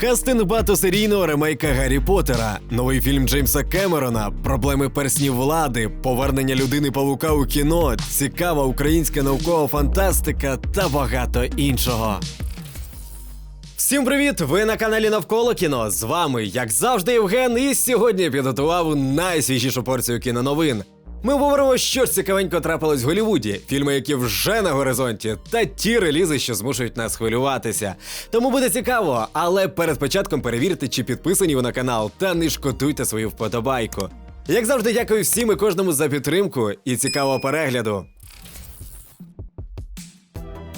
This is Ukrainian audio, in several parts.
Кастинг багатосерійного ремейка Гаррі Поттера, новий фільм Джеймса Кемерона, проблеми перснів влади, повернення людини павука у кіно, цікава українська наукова фантастика та багато іншого. Всім привіт! Ви на каналі Навколо кіно. З вами, як завжди, Євген, і сьогодні підготував найсвіжішу порцію кіноновин. Ми говоримо, що ж цікавенько трапилось в Голлівуді, фільми, які вже на горизонті, та ті релізи, що змушують нас хвилюватися. Тому буде цікаво, але перед початком перевірте, чи підписані ви на канал, та не шкодуйте свою вподобайку. Як завжди, дякую всім і кожному за підтримку і цікавого перегляду.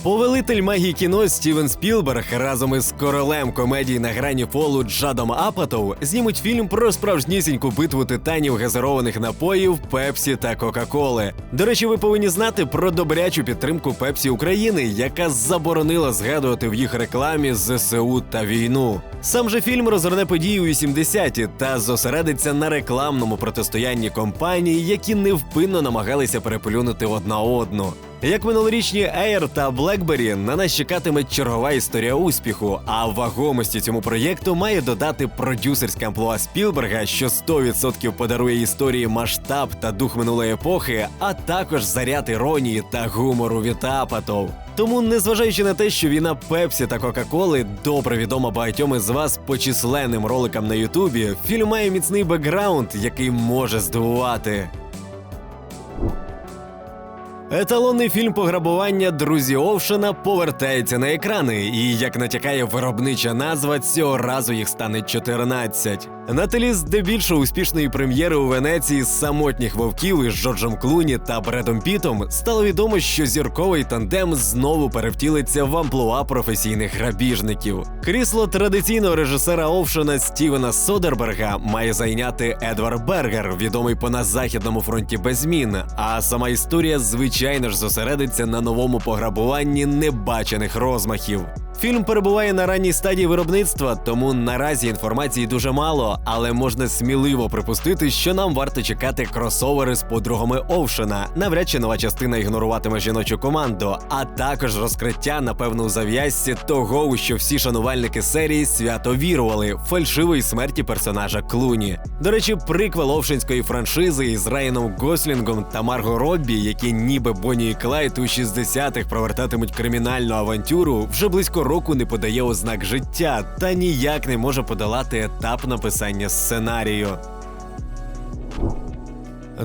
Повелитель магії кіно Стівен Спілберг разом із королем комедії на грані фолу Джадом Апатов знімуть фільм про справжнісіньку битву титанів газированих напоїв Пепсі та Кока-Коли. До речі, ви повинні знати про добрячу підтримку Пепсі України, яка заборонила згадувати в їх рекламі ЗСУ та війну. Сам же фільм розгорне події у 80-ті та зосередиться на рекламному протистоянні компаній, які невпинно намагалися переплюнути одна одну. Як минулорічні Air та BlackBerry, на нас чекатиме чергова історія успіху. А вагомості цьому проєкту має додати продюсерська амплуа Спілберга, що 100% подарує історії масштаб та дух минулої епохи, а також заряд іронії та гумору від Апатов. Тому, незважаючи на те, що війна Пепсі та Кока-Коли добре відома багатьом із вас по численним роликам на Ютубі, фільм має міцний бекграунд, який може здивувати. Еталонний фільм пограбування Друзі Овшена повертається на екрани, і як натякає виробнича назва, цього разу їх стане 14. На тлі здебільшого успішної прем'єри у Венеції з самотніх вовків із Джорджем Клуні та Бредом Пітом стало відомо, що зірковий тандем знову перевтілиться в амплуа професійних грабіжників. Крісло традиційного режисера Овшена Стівена Содерберга має зайняти Едвард Бергер, відомий по на західному фронті без змін. А сама історія, звичайно ж, зосередиться на новому пограбуванні небачених розмахів. Фільм перебуває на ранній стадії виробництва, тому наразі інформації дуже мало, але можна сміливо припустити, що нам варто чекати кросовери з подругами Овшена. Навряд чи нова частина ігноруватиме жіночу команду, а також розкриття, напевно, у зав'язці того, у що всі шанувальники серії свято вірували фальшивої смерті персонажа Клуні. До речі, приквел Овшинської франшизи із Райаном Гослінгом та Марго Роббі, які ніби Бонні і Клайд у 60-х провертатимуть кримінальну авантюру, вже близько року не подає ознак життя та ніяк не може подолати етап написання сценарію.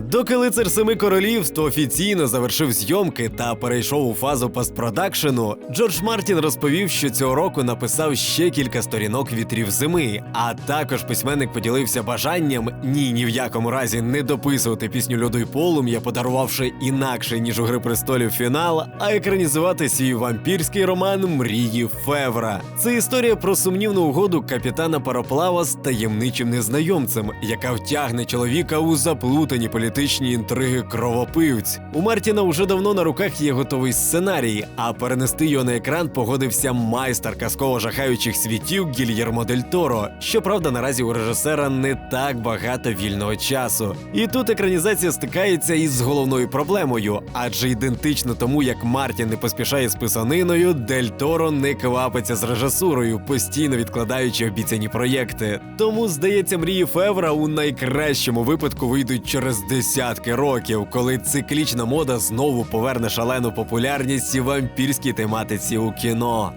Доки лицар семи королівств офіційно завершив зйомки та перейшов у фазу постпродакшену, Джордж Мартін розповів, що цього року написав ще кілька сторінок вітрів зими. А також письменник поділився бажанням ні ні в якому разі не дописувати пісню льоду й полум'я, подарувавши інакше ніж у гри престолів фінал, а екранізувати свій вампірський роман Мрії Февра. Це історія про сумнівну угоду капітана пароплава з таємничим незнайомцем, яка втягне чоловіка у заплутані політичні інтриги кровопивць. У Мартіна вже давно на руках є готовий сценарій, а перенести його на екран погодився майстер казково жахаючих світів Гільєрмо Дель Торо. Щоправда, наразі у режисера не так багато вільного часу. І тут екранізація стикається із головною проблемою, адже ідентично тому, як Мартін не поспішає з писаниною, Дель Торо не квапиться з режисурою, постійно відкладаючи обіцяні проєкти. Тому, здається, мрії Февра у найкращому випадку вийдуть через десятки років, коли циклічна мода знову поверне шалену популярність вампірській тематиці у кіно.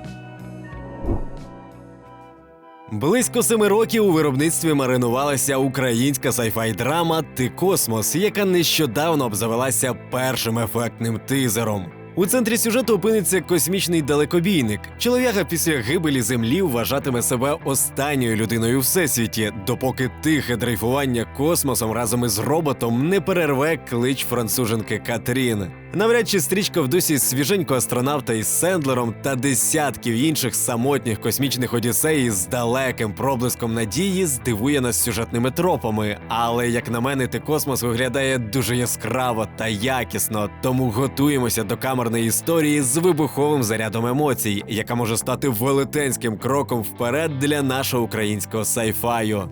Близько семи років у виробництві маринувалася українська сайфай драма Ти космос, яка нещодавно обзавелася першим ефектним тизером. У центрі сюжету опиниться космічний далекобійник. Чоловіка після гибелі землі вважатиме себе останньою людиною у всесвіті, допоки тихе дрейфування космосом разом із роботом не перерве клич француженки Катрін. Навряд чи стрічка в дусі свіженького астронавта із Сендлером та десятків інших самотніх космічних одіссей з далеким проблиском надії здивує нас сюжетними тропами. Але як на мене, ти космос виглядає дуже яскраво та якісно, тому готуємося до камерної історії з вибуховим зарядом емоцій, яка може стати велетенським кроком вперед для нашого українського сайфаю.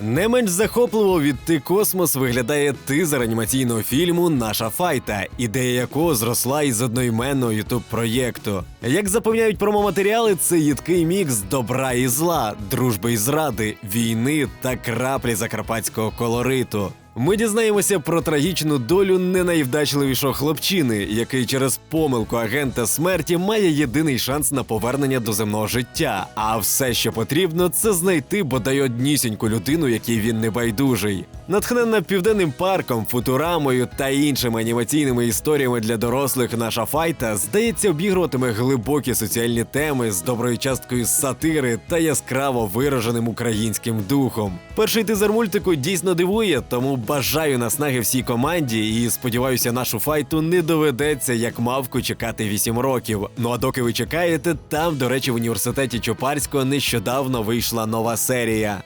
Не менш захопливо від ти космос виглядає тизер анімаційного фільму Наша файта, ідея якого зросла із одноіменного ютуб проєкту. Як запевняють промоматеріали, це їдкий мікс добра і зла, дружби і зради, війни та краплі закарпатського колориту. Ми дізнаємося про трагічну долю не найвдачливішого хлопчини, який через помилку агента смерті має єдиний шанс на повернення до земного життя. А все, що потрібно, це знайти бодай однісіньку людину, якій він не байдужий. Натхненна південним парком, футурамою та іншими анімаційними історіями для дорослих, наша файта здається обігруватиме глибокі соціальні теми з доброю часткою сатири та яскраво вираженим українським духом. Перший тизер мультику дійсно дивує, тому бажаю наснаги всій команді і сподіваюся, нашу файту не доведеться як мавку чекати 8 років. Ну а доки ви чекаєте, там, до речі, в університеті Чопарського нещодавно вийшла нова серія.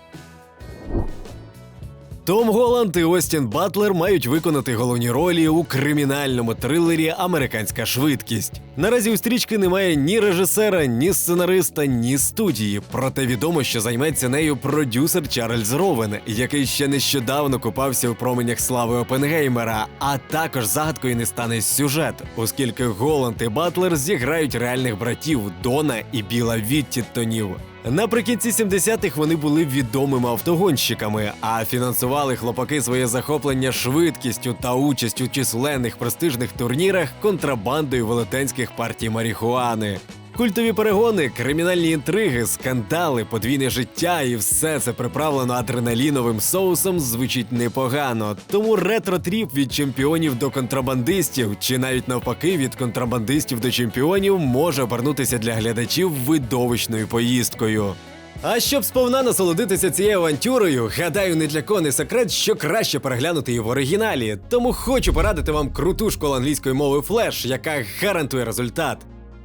Том Голланд і Остін Батлер мають виконати головні ролі у кримінальному трилері Американська швидкість. Наразі у стрічки немає ні режисера, ні сценариста, ні студії. Проте відомо, що займеться нею продюсер Чарльз Ровен, який ще нещодавно купався у променях слави Опенгеймера. А також загадкою не стане сюжет, оскільки Голланд і Батлер зіграють реальних братів Дона і Біла Віттітонів. Наприкінці 70-х вони були відомими автогонщиками, а фінансували хлопаки своє захоплення швидкістю та участь у численних престижних турнірах контрабандою велетенських партій марихуани. Культові перегони, кримінальні інтриги, скандали, подвійне життя і все це приправлено адреналіновим соусом звучить непогано. Тому ретро-тріп від чемпіонів до контрабандистів, чи навіть навпаки від контрабандистів до чемпіонів може обернутися для глядачів видовищною поїздкою. А щоб сповна насолодитися цією авантюрою, гадаю, не для кого не секрет, що краще переглянути її в оригіналі. Тому хочу порадити вам круту школу англійської мови Флеш, яка гарантує результат.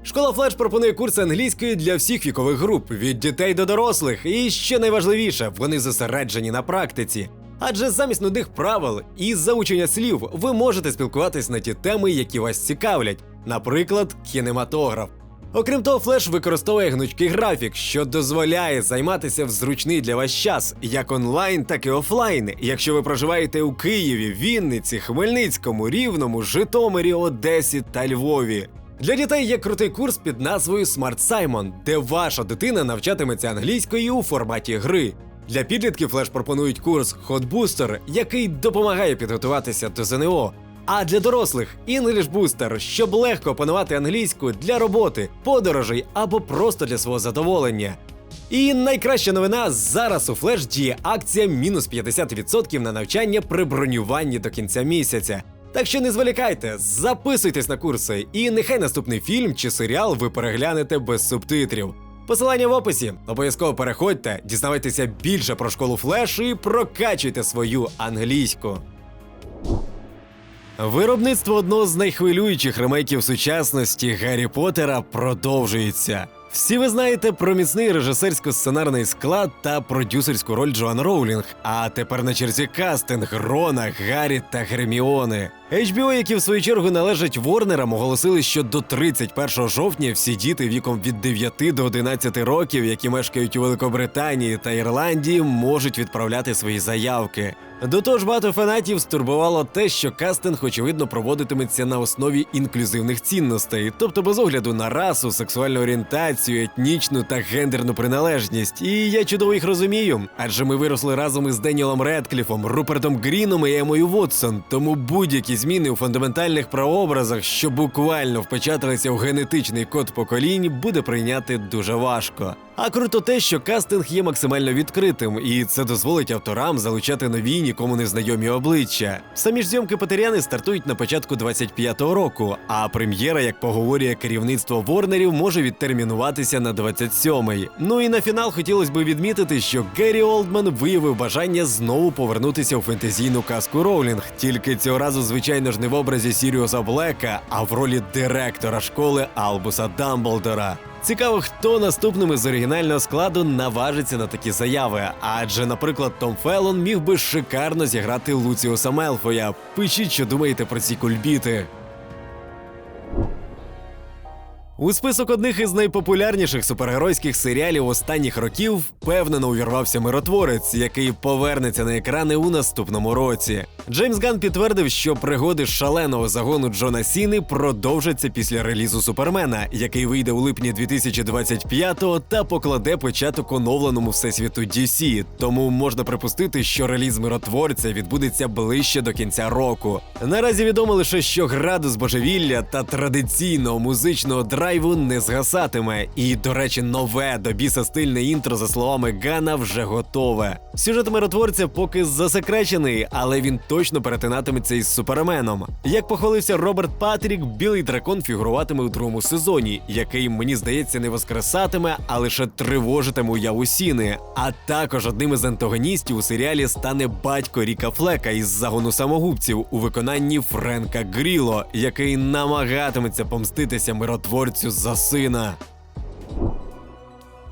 Школа Флеш пропонує курси англійської для всіх вікових груп від дітей до дорослих. І що найважливіше, вони зосереджені на практиці. Адже замість нудних правил і заучення слів ви можете спілкуватись на ті теми, які вас цікавлять, наприклад, кінематограф. Окрім того, флеш використовує гнучкий графік, що дозволяє займатися в зручний для вас час, як онлайн, так і офлайн. Якщо ви проживаєте у Києві, Вінниці, Хмельницькому, Рівному, Житомирі, Одесі та Львові. Для дітей є крутий курс під назвою Smart Simon, де ваша дитина навчатиметься англійської у форматі гри. Для підлітків флеш пропонують курс Hot Booster, який допомагає підготуватися до ЗНО. А для дорослих English Booster, щоб легко опанувати англійську для роботи, подорожей або просто для свого задоволення. І найкраща новина зараз у Флеш діє акція мінус 50% на навчання при бронюванні до кінця місяця. Так що не зволікайте, записуйтесь на курси, і нехай наступний фільм чи серіал ви переглянете без субтитрів. Посилання в описі. Обов'язково переходьте, дізнавайтеся більше про школу Флеш і прокачуйте свою англійську. Виробництво одного з найхвилюючих ремейків сучасності Гаррі Поттера продовжується. Всі ви знаєте про міцний режисерсько-сценарний склад та продюсерську роль Джоан Роулінг. А тепер на черзі кастинг Рона, Гаррі та Герміони. HBO, які в свою чергу належать Ворнерам, оголосили, що до 31 жовтня всі діти віком від 9 до 11 років, які мешкають у Великобританії та Ірландії, можуть відправляти свої заявки. До того ж, багато фанатів стурбувало те, що кастинг, очевидно, проводитиметься на основі інклюзивних цінностей, тобто без огляду на расу, сексуальну орієнтацію, етнічну та гендерну приналежність. І я чудово їх розумію, адже ми виросли разом із Деніелом Редкліфом, Рупертом Гріном і Емою Вотсон. Тому будь-які зміни у фундаментальних прообразах, що буквально впечаталися в генетичний код поколінь, буде прийняти дуже важко. А круто те, що кастинг є максимально відкритим, і це дозволить авторам залучати нові нікому не знайомі обличчя. Самі ж зйомки Патеряни стартують на початку 25-го року, а прем'єра, як поговорює керівництво Ворнерів, може відтермінуватися на 27-й. Ну і на фінал хотілося б відмітити, що Геррі Олдман виявив бажання знову повернутися у фентезійну казку Роулінг. Тільки цього разу, звичайно ж, не в образі Сіріуса Блека, а в ролі директора школи Албуса Дамблдора. Цікаво, хто наступним із оригінального складу наважиться на такі заяви. Адже, наприклад, Том Феллон міг би шикарно зіграти Луціуса Мелфоя. Пишіть, що думаєте про ці кульбіти. У список одних із найпопулярніших супергеройських серіалів останніх років впевнено увірвався миротворець, який повернеться на екрани у наступному році. Джеймс Ган підтвердив, що пригоди шаленого загону Джона Сіни продовжаться після релізу Супермена, який вийде у липні 2025-го та покладе початок оновленому всесвіту DC. Тому можна припустити, що реліз миротворця відбудеться ближче до кінця року. Наразі відомо лише, що градус божевілля та традиційного музичного драйву не згасатиме. І, до речі, нове до біса стильне інтро, за словами Гана, вже готове. Сюжет миротворця поки засекречений, але він точно перетинатиметься із суперменом. Як похвалився Роберт Патрік, білий дракон фігуруватиме у другому сезоні, який мені здається не воскресатиме, а лише тривожитиме уяву Сіни. А також одним із антагоністів у серіалі стане батько Ріка Флека із загону самогубців у виконанні Френка Гріло, який намагатиметься помститися миротворцю за сина.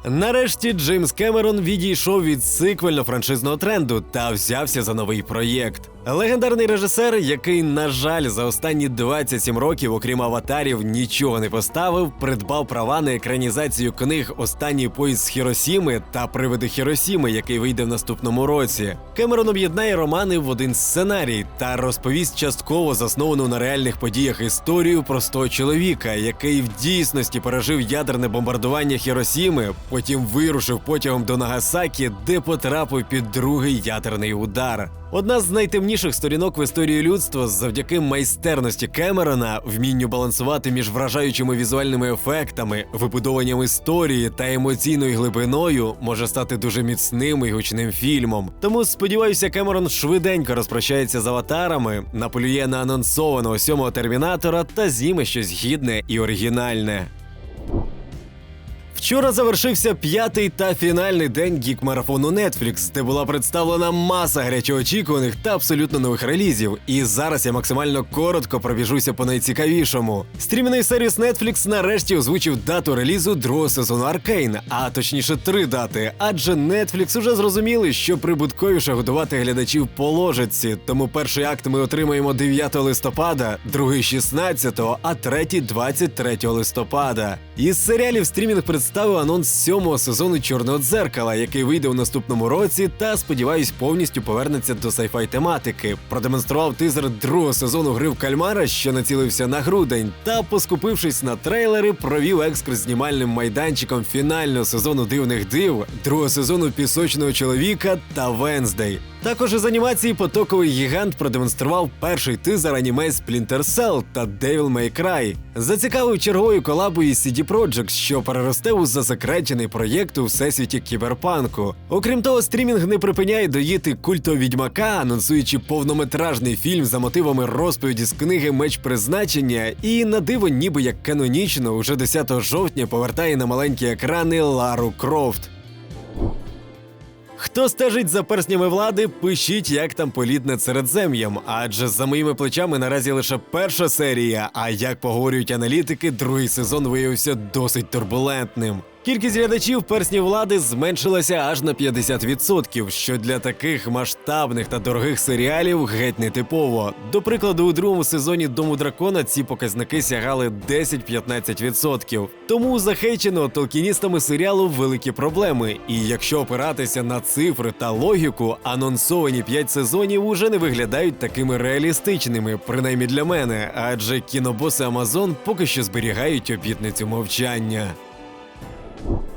Нарешті Джеймс Кемерон відійшов від сиквельно-франшизного тренду та взявся за новий проєкт. Легендарний режисер, який, на жаль, за останні 27 років, окрім аватарів, нічого не поставив, придбав права на екранізацію книг Останній поїзд з Хіросіми та Привиди Хіросіми, який вийде в наступному році. Кемерон об'єднає романи в один сценарій та розповість частково засновану на реальних подіях історію простого чоловіка, який в дійсності пережив ядерне бомбардування Хіросіми, потім вирушив потягом до Нагасакі, де потрапив під другий ядерний удар. Одна з найтемніших сторінок в історії людства завдяки майстерності Кемерона, вмінню балансувати між вражаючими візуальними ефектами, вибудованням історії та емоційною глибиною, може стати дуже міцним і гучним фільмом. Тому сподіваюся, Кемерон швиденько розпрощається з аватарами, наполює на анонсованого сьомого термінатора та зніме щось гідне і оригінальне. Вчора завершився п'ятий та фінальний день гік-марафону Netflix, де була представлена маса гарячоочікуваних та абсолютно нових релізів. І зараз я максимально коротко пробіжуся по найцікавішому. Стрімний сервіс Netflix нарешті озвучив дату релізу другого сезону Аркейн, а точніше три дати. Адже Netflix уже зрозуміли, що прибутковіше годувати глядачів по ложиці. Тому перший акт ми отримаємо 9 листопада, другий 16, а третій 23 листопада. Із серіалів стрімінг представив анонс сьомого сезону Чорного дзеркала, який вийде у наступному році, та сподіваюсь, повністю повернеться до сайфай тематики. Продемонстрував тизер другого сезону гри в кальмара, що націлився на грудень, та, поскупившись на трейлери, провів екскурс знімальним майданчиком фінального сезону дивних див, другого сезону пісочного чоловіка та Венздей. Також із анімації потоковий гігант продемонстрував перший тизер аніме Splinter Cell та Devil May Cry. Зацікавив черговою колабою із CD Projekt, що переросте у засекречений проєкт у всесвіті кіберпанку. Окрім того, стрімінг не припиняє доїти культового відьмака, анонсуючи повнометражний фільм за мотивами розповіді з книги Меч призначення, і на диво, ніби як канонічно, уже 10 жовтня повертає на маленькі екрани Лару Крофт. Хто стежить за перснями влади, пишіть, як там політ над середзем'ям, адже за моїми плечами наразі лише перша серія. А як поговорюють аналітики, другий сезон виявився досить турбулентним. Кількість глядачів перснів влади зменшилася аж на 50%, що для таких масштабних та дорогих серіалів геть не типово. До прикладу, у другому сезоні Дому дракона ці показники сягали 10-15%. Тому у захейченого толкіністами серіалу великі проблеми. І якщо опиратися на цифри та логіку, анонсовані 5 сезонів уже не виглядають такими реалістичними, принаймні для мене, адже кінобоси Амазон поки що зберігають обітницю мовчання. Thank you.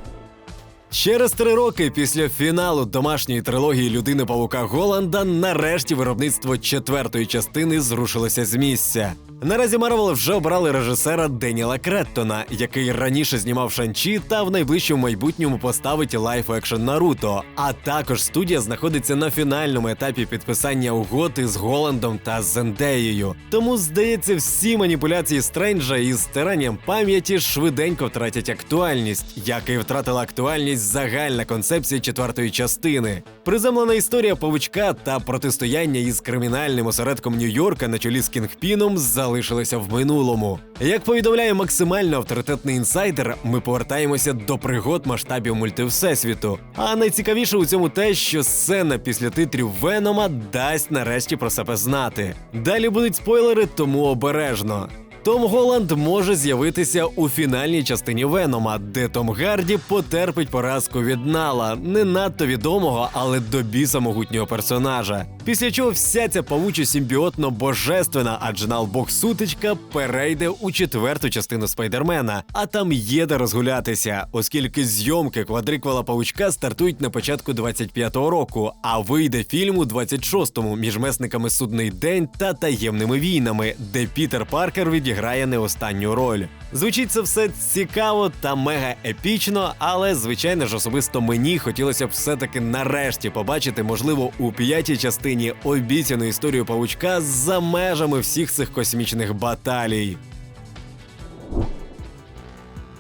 Через три роки після фіналу домашньої трилогії Людини Павука Голланда нарешті виробництво четвертої частини зрушилося з місця. Наразі Марвел вже обрали режисера Деніела Креттона, який раніше знімав Шанчі та в найближчому майбутньому поставить лайф екшн Наруто. А також студія знаходиться на фінальному етапі підписання угоди з Голландом та Зендеєю. Тому, здається, всі маніпуляції Стренджа із стиранням пам'яті швиденько втратять актуальність, як і втратила актуальність загальна концепція четвертої частини. Приземлена історія павучка та протистояння із кримінальним осередком Нью-Йорка на чолі з Кінгпіном залишилися в минулому. Як повідомляє максимально авторитетний інсайдер, ми повертаємося до пригод масштабів мультивсесвіту. А найцікавіше у цьому те, що сцена після титрів Венома дасть нарешті про себе знати. Далі будуть спойлери, тому обережно. Том Голланд може з'явитися у фінальній частині Венома, де Том Гарді потерпить поразку від Нала, не надто відомого, але до біса могутнього персонажа. Після чого вся ця павучо симбіотно божественна, адже Нал Бог сутичка перейде у четверту частину спайдермена, а там є де розгулятися, оскільки зйомки квадриквала павучка стартують на початку 25-го року, а вийде фільм у 26-му між месниками Судний день та таємними війнами, де Пітер Паркер відіграє не останню роль. Звучить це все цікаво та мега епічно, але звичайно ж особисто мені хотілося б все-таки нарешті побачити, можливо, у п'ятій частині обіцяну історію павучка за межами всіх цих космічних баталій.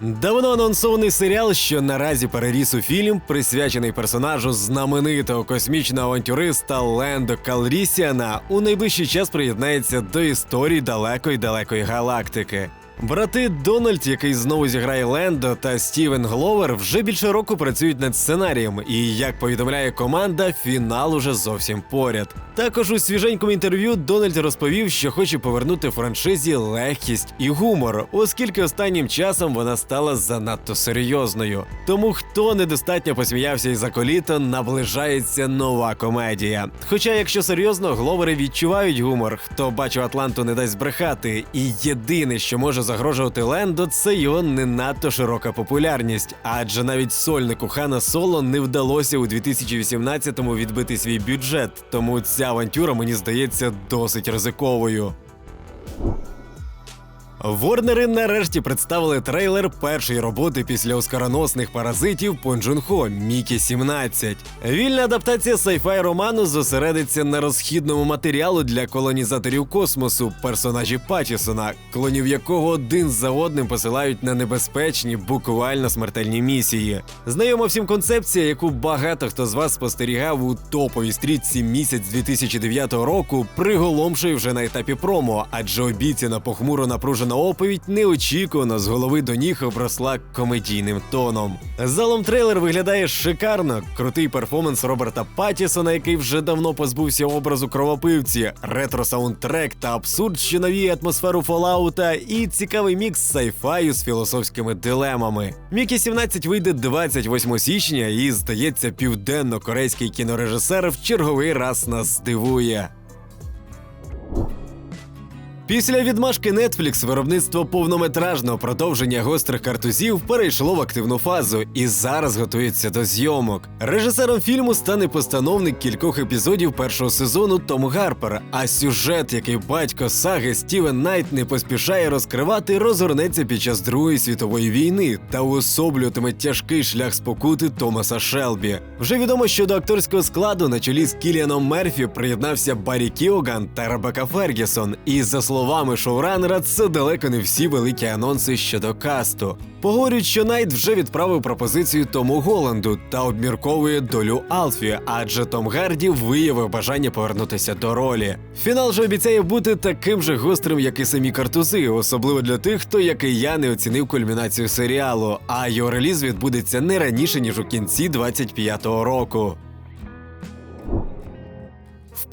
Давно анонсований серіал, що наразі переріс у фільм, присвячений персонажу знаменитого космічного авантюриста Лендо Калрісіана, у найближчий час приєднається до історії далекої далекої галактики. Брати Дональд, який знову зіграє Лендо, та Стівен Гловер вже більше року працюють над сценарієм, і як повідомляє команда, фінал уже зовсім поряд. Також у свіженькому інтерв'ю Дональд розповів, що хоче повернути франшизі легкість і гумор, оскільки останнім часом вона стала занадто серйозною. Тому хто недостатньо посміявся із аколіто, наближається нова комедія. Хоча, якщо серйозно, гловери відчувають гумор, хто бачив Атланту, не дасть збрехати, і єдине, що може загрожувати Лендо, це його не надто широка популярність, адже навіть сольнику Хана Соло не вдалося у 2018-му відбити свій бюджет, тому ця авантюра мені здається досить ризиковою. Ворнери нарешті представили трейлер першої роботи після оскароносних паразитів Пон Хо Мікі 17. Вільна адаптація сайфай роману зосередиться на розхідному матеріалу для колонізаторів космосу, персонажі Патісона, клонів якого один за одним посилають на небезпечні, буквально смертельні місії. Знайома всім концепція, яку багато хто з вас спостерігав у топовій стрічці місяць 2009 року, приголомшує вже на етапі промо, адже обіцяна похмуро напружена оповідь неочікувано з голови до ніг обросла комедійним тоном. Залом трейлер виглядає шикарно. Крутий перформанс Роберта Паттісона, який вже давно позбувся образу кровопивці, ретро-саундтрек та абсурд, що навіє атмосферу Фоллаута, і цікавий мікс сайфаю з філософськими дилемами. Мікі 17 вийде 28 січня, і здається, південно-корейський кінорежисер в черговий раз нас здивує. Після відмашки Netflix виробництво повнометражного продовження гострих картузів перейшло в активну фазу і зараз готується до зйомок. Режисером фільму стане постановник кількох епізодів першого сезону Том Гарпер. А сюжет, який батько саги Стівен Найт не поспішає розкривати, розгорнеться під час Другої світової війни та уособлюватиме тяжкий шлях спокути Томаса Шелбі. Вже відомо, що до акторського складу на чолі з Кіліаном Мерфі приєднався Баррі Кіоган та Ребека Фергісон. І за словами шоуранера, це далеко не всі великі анонси щодо касту. Поговорюють, що Найт вже відправив пропозицію Тому Голланду та обмірковує долю Алфі, адже Том Гарді виявив бажання повернутися до ролі. Фінал же обіцяє бути таким же гострим, як і самі картузи, особливо для тих, хто, як і я, не оцінив кульмінацію серіалу. А його реліз відбудеться не раніше ніж у кінці 25-го року.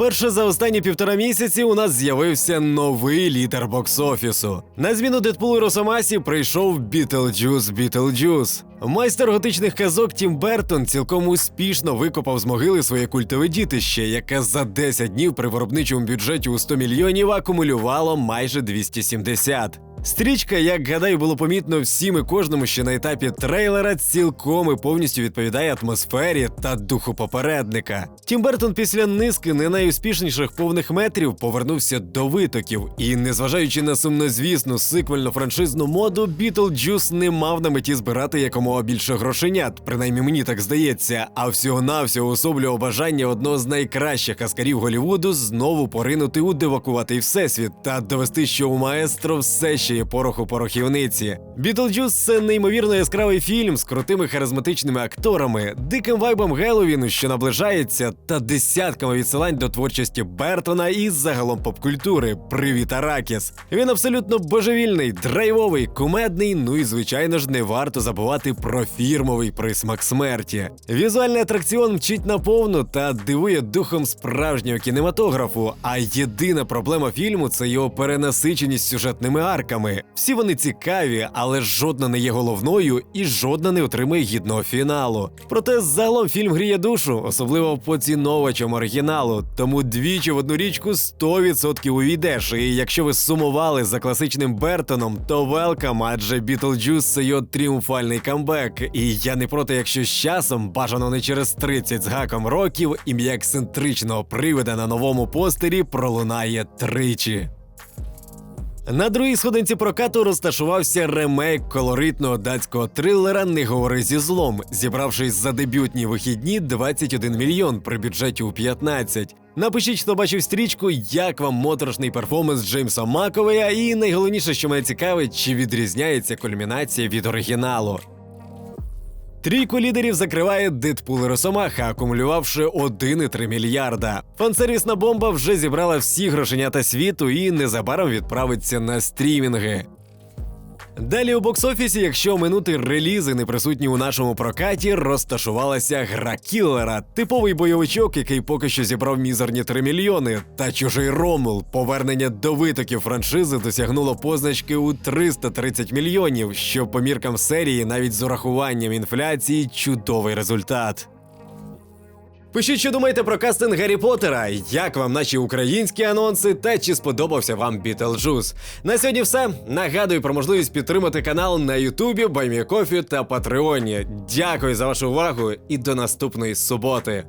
Вперше за останні півтора місяці у нас з'явився новий лідер бокс-офісу. На зміну Дедпулу Росомасі прийшов Бітлджус Бітлджус. Майстер готичних казок Тім Бертон цілком успішно викопав з могили своє культове дітище, яке за 10 днів при виробничому бюджеті у 100 мільйонів акумулювало майже 270. Стрічка, як гадаю, було помітно всім і кожному, що на етапі трейлера цілком і повністю відповідає атмосфері та духу попередника. Тім Бертон після низки не найуспішніших повних метрів повернувся до витоків, і, незважаючи на сумнозвісну сиквельну франшизну моду, Бітлджус не мав на меті збирати якомога більше грошенят, принаймні мені так здається, а всього-навсього особлював бажання одного з найкращих каскарів Голівуду знову поринути у девакуватий всесвіт та довести, що у маестро все ще є порох у порохівниці. Бітлджус це неймовірно яскравий фільм з крутими харизматичними акторами, диким вайбом Геловіну, що наближається, та десятками відсилань до творчості Бертона і загалом попкультури. Привіт, Аракіс! Він абсолютно божевільний, драйвовий, кумедний. Ну і звичайно ж не варто забувати про фірмовий присмак смерті. Візуальний атракціон мчить наповну та дивує духом справжнього кінематографу. А єдина проблема фільму це його перенасиченість сюжетними арками. Трилерами. Всі вони цікаві, але жодна не є головною і жодна не отримує гідного фіналу. Проте загалом фільм гріє душу, особливо поціновувачам оригіналу. Тому двічі в одну річку 100% увійдеш. І якщо ви сумували за класичним Бертоном, то велкам, адже Бітлджус це його тріумфальний камбек. І я не проти, якщо з часом, бажано не через 30 з гаком років, ім'я ексцентричного привида на новому постері пролунає тричі. На другій сходинці прокату розташувався ремейк колоритного датського трилера Не говори зі злом, зібравшись за дебютні вихідні 21 мільйон при бюджеті у 15. Напишіть, хто бачив стрічку, як вам моторошний перформанс Джеймса Маковея, і найголовніше, що мене цікавить, чи відрізняється кульмінація від оригіналу. Трійку лідерів закриває Дедпул і Росомаха, акумулювавши 1,3 мільярда. Фансервісна бомба вже зібрала всі грошенята світу і незабаром відправиться на стрімінги. Далі у бокс-офісі, якщо минути релізи не присутні у нашому прокаті, розташувалася гра кіллера, типовий бойовичок, який поки що зібрав мізерні 3 мільйони. Та чужий Ромул, повернення до витоків франшизи досягнуло позначки у 330 мільйонів, що по міркам серії, навіть з урахуванням інфляції, чудовий результат. Пишіть, що думаєте про кастинг Гаррі Поттера, як вам наші українські анонси, та чи сподобався вам Бітлджус. На сьогодні все. Нагадую про можливість підтримати канал на Ютубі, Баймікофі та Патреоні. Дякую за вашу увагу і до наступної суботи.